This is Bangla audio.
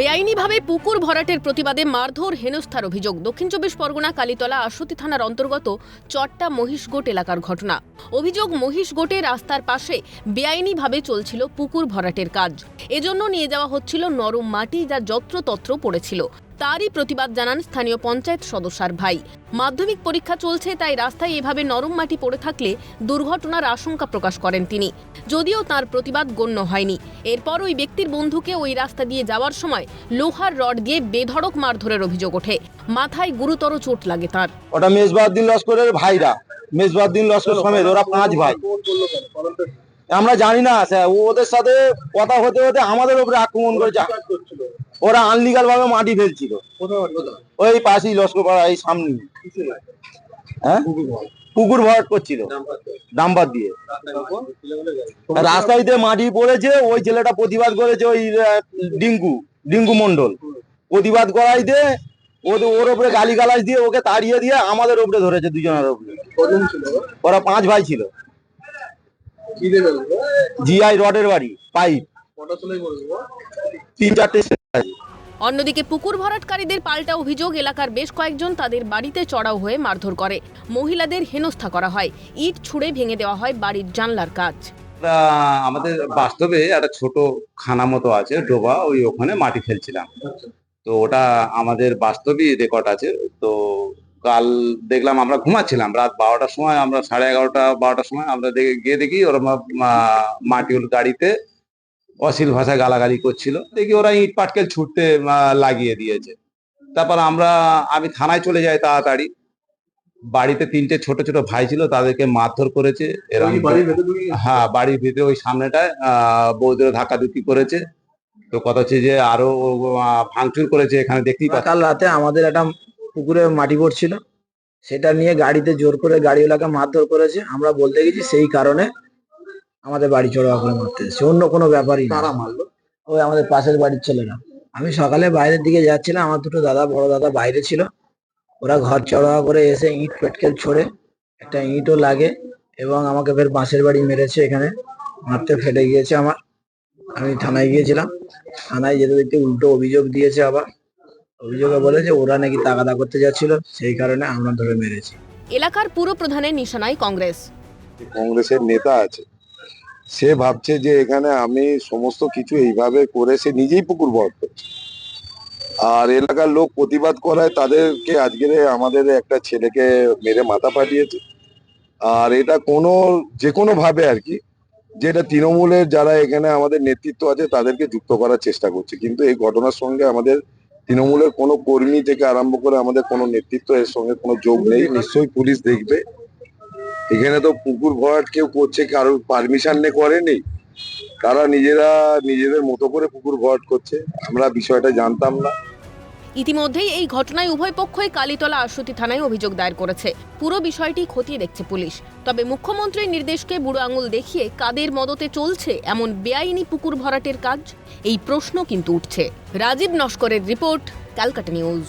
বেআইনিভাবে পুকুর ভরাটের প্রতিবাদে মারধর হেনস্থার অভিযোগ। দক্ষিণ চব্বিশ পরগনা, কালীতলা, আশুতি থানার অন্তর্গত চট্টা মহিষগোট এলাকার ঘটনা। অভিযোগ মহিষগোটে রাস্তার পাশে বেআইনিভাবে চলছিল পুকুর ভরাটের কাজ। এজন্য নিয়ে যাওয়া হচ্ছিল নরম মাটি যা যত্রতত্র পড়েছিল। তারই প্রতিবাদ জানান স্থানীয় পঞ্চায়েত সদস্যার ভাই। মাধ্যমিক পরীক্ষা চলছে, তাই রাস্তায় এভাবে নরম মাটি পড়ে থাকলে দুর্ঘটনার আশঙ্কা প্রকাশ করেন তিনি। যদিও তার প্রতিবাদ গণ্য হয়নি। এরপর ওই ব্যক্তির বন্ধুকে ওই রাস্তা দিয়ে যাওয়ার সময় লোহার রড দিয়ে বেধড়ক মারধরের অভিযোগ ওঠে। মাথায় গুরুতর চোট লাগে তার। ওটা মেজবাউদ্দিন লস্করের ভাইরা। মেজবাউদ্দিন লস্কর সমেত ওরা পাঁচ ভাই। আমরা জানি না ওদের সাথে কথা হতে হতে আমাদের উপরে আক্রমণ করেছে ওরা আনলিগাল ভাবে মাটি ফেলছিল। ওই পাশেই লস্কর পাড়া এই সামনে হ্যাঁ? পুকুর ভরাট করছিল। ডাম্বার দিয়ে। রাস্তায় দিয়ে। মাটি পড়েছে ওই ছেলেটা প্রতিবাদ করেছে ওই আহ, ডিঙ্কু ডিঙ্কু মন্ডল প্রতিবাদ করাই দিয়ে ওদের ওর উপরে গালি গালাজ দিয়ে ওকে তাড়িয়ে দিয়ে আমাদের উপরে ধরেছে দুজনের উপরে। ওরা পাঁচ ভাই ছিল। জিআই রডের বাড়ি পাইপ। তিন চারটে অন্যদিকে পুকুর ভরাটকারীদের পাল্টা অভিযোগ এলাকার বেশ কয়েকজন তাদের বাড়িতে চড়াও হয়ে মারধর করে। মহিলাদের হেনস্থা করা হয়। ইট ছুঁড়ে ভেঙে দেওয়া হয় বাড়ির জানলার কাজ। আমাদের বাস্তবে একটা ছোট খানা মতো আছে ডোবা ওই ওখানে মাটি ফেলছিলাম। তো ওটা আমাদের বাস্তবই রেকর্ড আছে। তো কাল দেখলাম আমরা ঘুমাচ্ছিলাম। রাত বারোটার সময় আমরা সাড়ে এগারোটা বারোটার সময় আমরা দেখে গিয়ে দেখি ওরা মা- মা- মাটি ওর গাড়িতে অশ্লীল ভাষায় গালাগালি করছিল। দেখি ওরা ইট পাটকেল ছুটতে লাগিয়ে দিয়েছে। তারপর আমরা আমি থানায় চলে যাই তাড়াতাড়ি। বাড়িতে তিনটে ছোট ছোট ভাই ছিল তাদেরকে মারধর করেছে। এরকম হ্যাঁ বাড়ির ভিতরে ওই সামনেটায় আহ বৌদিরা ধাক্কা ধুকি করেছে। তো কথা হচ্ছে যে আরও ভাঙচুর করেছে এখানে দেখতেই পাচ্ছি। কাল রাতে আমাদের একটা পুকুরে মাটি পড়ছিল। সেটা নিয়ে গাড়িতে জোর করে গাড়িওয়ালাকে মারধর করেছে। আমরা বলতে গেছি সেই কারণে আমাদের বাড়ি চড়া করে মারতে এসেছে। অন্য কোনো ব্যাপারই না। ওই আমাদের পাশের বাড়ির ছেলেরা। আমি সকালে বাইরের দিকে যাচ্ছিলাম। আমার দুটো দাদা বড় দাদা বাইরে ছিল। ওরা ঘর চড়া করে এসে ইট পেটকেল ছড়ে। একটা ইটও লাগে এবং আমাকে ফের বাঁশের বাড়ি মেরেছে এখানে। মারতে ফেটে গিয়েছে আমার। আমি থানায় গিয়েছিলাম। থানায় যেতে দেখতে উল্টো অভিযোগ দিয়েছে আবার। অভিযোগে বলেছে ওরা নাকি তাগাদা করতে যাচ্ছিল সেই কারণে আমরা ধরে মেরেছি। এলাকার পুরো প্রধানের নিশানায় কংগ্রেস। কংগ্রেসের নেতা আছে। সে ভাবছে যে এখানে আমি সমস্ত কিছু এইভাবে করে সে নিজেই পুকুর ভর করছে। আর এলাকার লোক প্রতিবাদ করায় তাদেরকে আজকের আমাদের একটা ছেলেকে মেরে মাথা পাঠিয়েছে আর এটা কোনো যে কোনো ভাবে আর কি যেটা তৃণমূলের যারা এখানে আমাদের নেতৃত্ব আছে তাদেরকে যুক্ত করার চেষ্টা করছে। কিন্তু এই ঘটনার সঙ্গে আমাদের তৃণমূলের কোনো কর্মী থেকে আরম্ভ করে আমাদের কোনো নেতৃত্ব এর সঙ্গে কোনো যোগ নেই, নিশ্চয়ই পুলিশ দেখবে। এখানে তো পুকুর ভরাট কেউ করছে, কারোর পারমিশন নিয়ে করেনি। তারা নিজেরা নিজেদের মতো করে পুকুর ভরাট করছে। আমরা বিষয়টা জানতাম না। ইতিমধ্যেই এই ঘটনায় উভয় পক্ষই কালীতলা আশুতি থানায় অভিযোগ দায়ের করেছে। পুরো বিষয়টি খতিয়ে দেখছে পুলিশ। তবে মুখ্যমন্ত্রীর নির্দেশকে বুড়ো আঙুল দেখিয়ে কাদের মদতে চলছে এমন বেআইনি পুকুর ভরাটের কাজ? এই প্রশ্ন কিন্তু উঠছে। রাজীব নস্করের রিপোর্ট, ক্যালকাটা নিউজ।